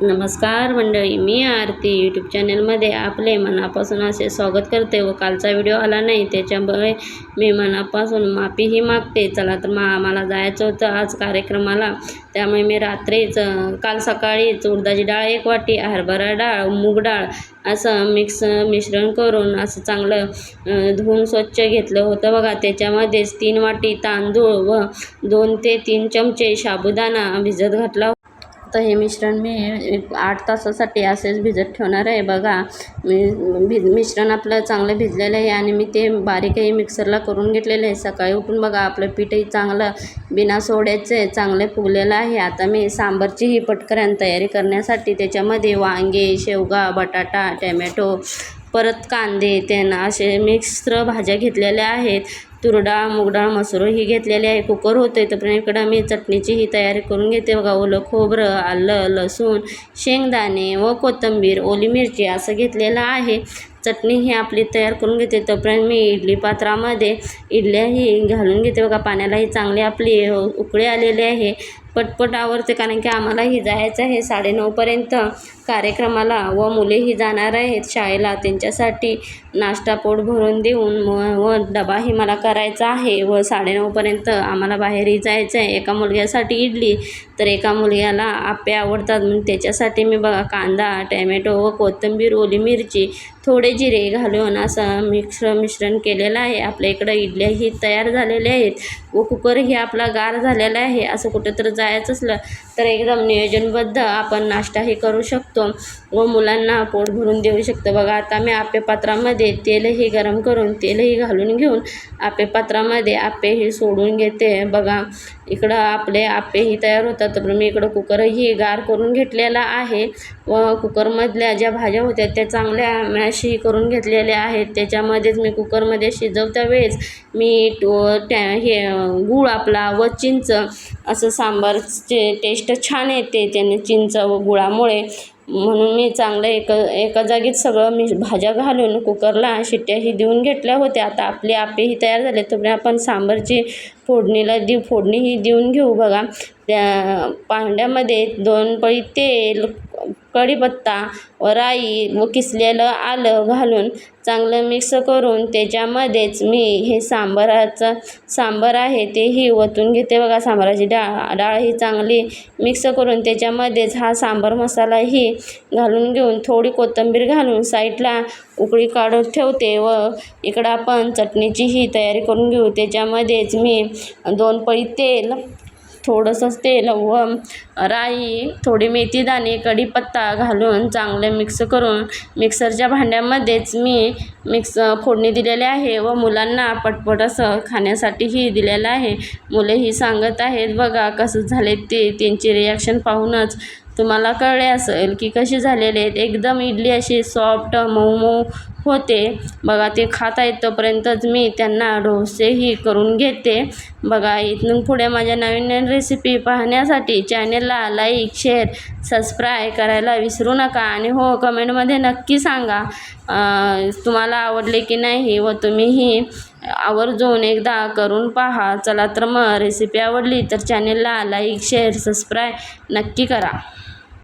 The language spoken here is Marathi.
नमस्कार मंडळी मी आरती यूट्यूब चॅनलमध्ये आपले मनापासून असे स्वागत करते व कालचा व्हिडिओ आला नाही त्याच्यामुळे मी मनापासून माफीही मागते. चला तर मा मला जायचं होतं आज कार्यक्रमाला. त्यामुळे मी रात्रीच काल सकाळीच उडदाची डाळ एक वाटी हरभरा डाळ मूग डाळ असं मिक्स मिश्रण करून असं चांगलं धुवून स्वच्छ घेतलं होतं. बघा त्याच्यामध्येच तीन वाटी तांदूळ व दोन ते तीन चमचे साबुदाणा भिजत घातला तर हे मिश्रण मी एक आठ तासासाठी असेच भिजत ठेवणार आहे. बघा मी भिज मिश्रण आपलं चांगलं भिजलेलं आहे आणि मी ते बारीकही मिक्सरला करून घेतलेलं आहे. सकाळी उठून बघा आपलं पीठही चांगलं बिना सोड्याचं आहे चांगलं फुगलेलं आहे. आता मी सांबारची ही पटकऱ्यान तयारी करण्यासाठी त्याच्यामध्ये वांगे शेवगा बटाटा टॅमॅटो परत कांदे त्यांना असे मिक्स्र भाज्या घेतलेल्या आहेत. तुरडा मुगडाळ मसूर ही घेतलेली आहे कुकर होते तोपर्यंत इकडं मी चटणीची ही तयारी करून घेते. बघा ओलं खोबरं आलं लसूण शेंगदाणे व कोथिंबीर ओली मिरची असं घेतलेलं आहे. चटणी ही आपली तयार करून घेते. तोपर्यंत मी इडली पात्रामध्ये इडल्याही घालून घेते. बघा पाण्यालाही चांगली आपली उकळी आलेली आहे. पटपट आवडते कारण की आम्हालाही जायचं आहे. साडेनऊपर्यंत कार्यक्रमाला व मुलेही जाणार आहेत शाळेला. त्यांच्यासाठी नाश्ता पोट भरून देऊन व डबाही मला करायचा आहे व साडेनऊपर्यंत आम्हाला बाहेरही जायचं आहे. एका मुलग्यासाठी इडली तर एका मुलग्याला आप्पे आवडतात. म्हणून त्याच्यासाठी मी बघा कांदा टॅमॅटो व कोथिंबीर ओली मिरची थोडे जिरे घालून असं मिक्स मिश्रण केलेलं आहे. आपल्या इकडं इडल्याही तयार झालेल्या आहेत. व कुकरही आपला गार झालेला आहे. असं कुठं तर जायचं असलं तर एकदम नियोजनबद्ध आपण नाश्ताही करू शकतो व मुलांना पोट भरून देऊ शकतो. बघा आता मी आप्पे पात्रामध्ये तेलही गरम करून तेलही घालून घेऊन आप्पे पात्रामध्ये आप्पेही सोडून घेते. बघा इकडं आपले आप्पेही तयार होतात. तर मी इकडं कुकरही गार करून घेतलेला आहे. व कुकरमधल्या ज्या भाज्या होत्या त्या चांगल्या मॅशही करून घेतलेल्या आहेत. त्याच्यामध्येच मी कुकरमध्ये शिजवता वेळेस मीठ व त्या हे गूळ आपला व चिंच असं सांबारचे टेस्ट छान येते. त्याने चिंच व गुळामुळे म्हणून मी चांगलं एक एका जागीच सगळं मी भाज्या घालून कुकरला शिट्ट्याही देऊन घेतल्या होत्या. आता आपले आपेही तयार झाले. तोपर्यंत आपण सांबारची फोडणीला देऊ फोडणीही देऊन घेऊ बघा. त्या भांड्यामध्ये दोन पळी तेल कढीपत्ता व राई व किसलेलं आलं घालून चांगलं मिक्स करून त्याच्यामध्येच मी हे सांबाराचं सांबार आहे तेही ओतून घेते. बघा सांबाराची डाळ डाळ ही चांगली मिक्स करून त्याच्यामध्येच हा सांबार मसालाही घालून घेऊन थोडी कोथिंबीर घालून साईडला उकळी काढून ठेवते व इकडं आपण चटणीचीही तयारी करून घेऊ. त्याच्यामध्येच मी दोन पळी तेल थोडंसं तेल व राई थोडी मेथीदाणे कढीपत्ता घालून चांगले मिक्स करून मिक्सरच्या भांड्यामध्येच मी मिक्स फोडणी दिलेली आहे व मुलांना पटपट असं खाण्यासाठीही दिलेलं आहे. मुले ही सांगत आहेत बघा कसं झाले ते. त्यांचे रिॲक्शन पाहूनच तुम्हाला कळले असेल की कशी झालेले आहेत. एकदम इडली अशी सॉफ्ट मऊ मऊ होते. बघा ते खाता येतोपर्यंतच मी त्यांना डोसेही करून घेते. बघा इथून पुढे माझ्या नवीन नवीन रेसिपी पाहण्यासाठी चॅनलला लाईक शेअर सबस्क्राय करायला विसरू नका. आणि हो कमेंटमध्ये नक्की सांगा तुम्हाला आवडले की नाही व तुम्हीही आवर्जून एकदा करून पहा. चला तर मग रेसिपी आवडली तर चॅनेलला लाईक शेअर सबस्क्राईब नक्की करा.